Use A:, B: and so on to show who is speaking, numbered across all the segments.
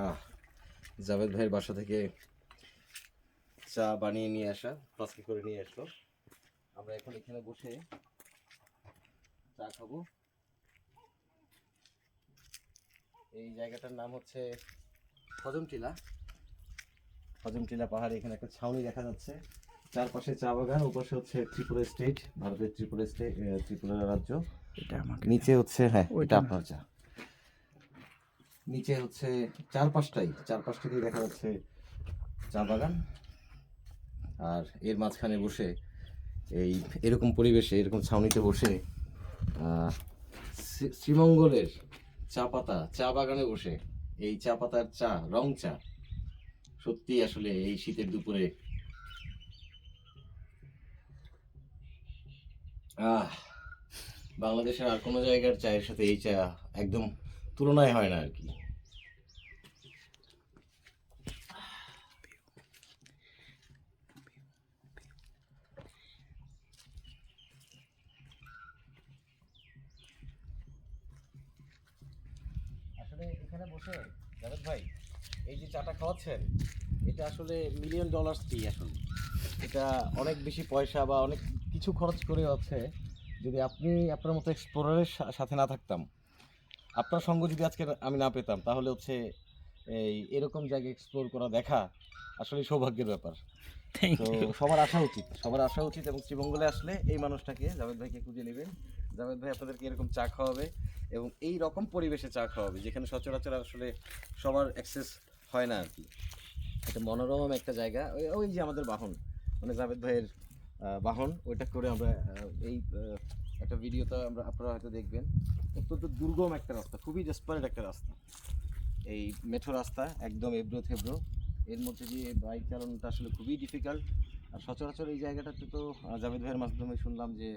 A: আহ জাভেদ ভাইয়ের বাসা থেকে চা বানিয়ে নিয়ে আসা ফ্লাস্কে করে নিয়ে আসলো। আমরা এখন এখানে বসে চা খাব। এই জায়গাটার নাম হচ্ছে হজমটিলা। হজমটিলা পাহাড়ে এখানে একটা ছাউনি দেখা যাচ্ছে। চারপাশে চা বাগান ওপাশে হচ্ছে ত্রিপুরা স্টেট ভারতের ত্রিপুরা স্টেট ত্রিপুরা রাজ্য।
B: এটা আমাকে
A: নিচে হচ্ছে হ্যাঁ
B: ওইটা
A: আপনার চা। নিচে হচ্ছে চার পাঁচটাই চারপাশ থেকে দেখা যাচ্ছে চা বাগান। আর এর মাঝখানে বসে এই এরকম পরিবেশে, এরকম ছাউনিতে বসে শ্রী- শ্রীমঙ্গলের চা পাতা, চা বাগানে বসে এই চা পাতার চা, রং চা। সত্যি আসলে এই শীতের দুপুরে আহ, বাংলাদেশের আর কোনো জায়গার চায়ের সাথে এই চা একদম তুলনায় হয় না আর কি। আসলে এখানে বসে জাভেদ ভাই, এই যে চাটা খাওয়াচ্ছেন, এটা আসলে মিলিয়ন ডলার্স টি আসলে এটা অনেক বেশি পয়সা বা অনেক কিছু খরচ করে হচ্ছে যদি আপনি আপনার মতো এক্সপ্লোরারের সাথে না থাকতাম। আপনার সঙ্গ যদি আজকে আমি না পেতাম তাহলে হচ্ছে এই এরকম জায়গা এক্সপ্লোর করা দেখা আসলে সৌভাগ্যের ব্যাপার।
B: থ্যাংক
A: তো সবার আসা উচিত সবার আসা উচিত এবং শ্রীমঙ্গলে আসলে এই মানুষটাকে জাভেদ ভাইকে খুঁজে নেবেন। জাভেদ ভাই আপনাদেরকে এরকম চা খাওয়াবে এবং এই রকম পরিবেশে চা খাওয়াবে যেখানে সচরাচর আসলে সবার অ্যাক্সেস হয় না আর কি একটা মনোরম একটা জায়গা ওই ওই যে আমাদের বাহন মানে জাভেদ ভাইয়ের বাহন ওইটা করে আমরা এই একটা ভিডিওতে আমরা আপনারা হয়তো দেখবেন। অত্যন্ত দুর্গম একটা রাস্তা, খুবই ডেসপারেট একটা রাস্তা। এই মেঠো রাস্তা একদম এবড়ো থেবড়ো এর মধ্যে দিয়ে বাইক চালানোটা আসলে খুবই ডিফিকাল্ট আর সচরাচর এই জায়গাটাতে তো জাভেদ ভাইয়ের মাধ্যমে শুনলাম যে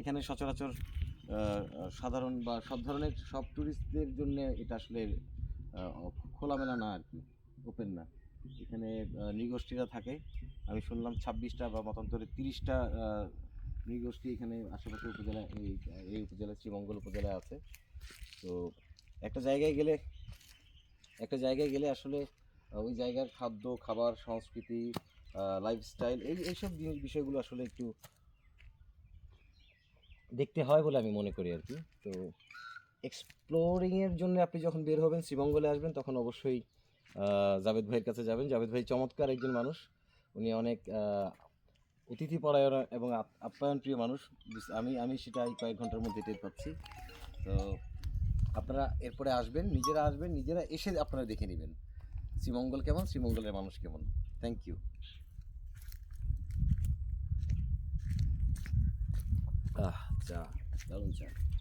A: এখানে সচরাচর সাধারণ বা সব ধরনের সব ট্যুরিস্টদের জন্য এটা আসলে খোলামেলা না আর কি ওপেন না। এখানে নৃগোষ্ঠীরা থাকে। আমি শুনলাম ছাব্বিশটা বা মতান্তরে তিরিশটা নৃগোষ্ঠী এখানে আশেপাশে উপজেলা, এই এই উপজেলা, শ্রীমঙ্গল উপজেলায় আছে। তো একটা জায়গায় গেলে, একটা জায়গায় গেলে আসলে ওই জায়গার খাদ্য, খাবার, সংস্কৃতি লাইফস্টাইল এই, এইসব জিনিস বিষয়গুলো আসলে একটু দেখতে হয় বলে আমি মনে করি আর কি। তো এক্সপ্লোরিংয়ের জন্য আপনি যখন বের হবেন, শ্রীমঙ্গলে আসবেন, তখন অবশ্যই জাভেদ ভাইয়ের কাছে যাবেন। জাভেদ ভাই চমৎকার একজন মানুষ। উনি অনেক অতিথি পরায়ণ এবং আপ- আপ্যায়ন প্রিয় মানুষ আমি আমি সেটা এই কয়েক ঘণ্টার মধ্যে টের পাচ্ছি। তো আপনারা এরপরে আসবেন, নিজেরা আসবেন, নিজেরা এসে আপনারা দেখে নেবেন। শ্রীমঙ্গল কেমন, শ্রীমঙ্গলের মানুষ কেমন? থ্যাংক ইউ আহ, চা, দারুণ চা।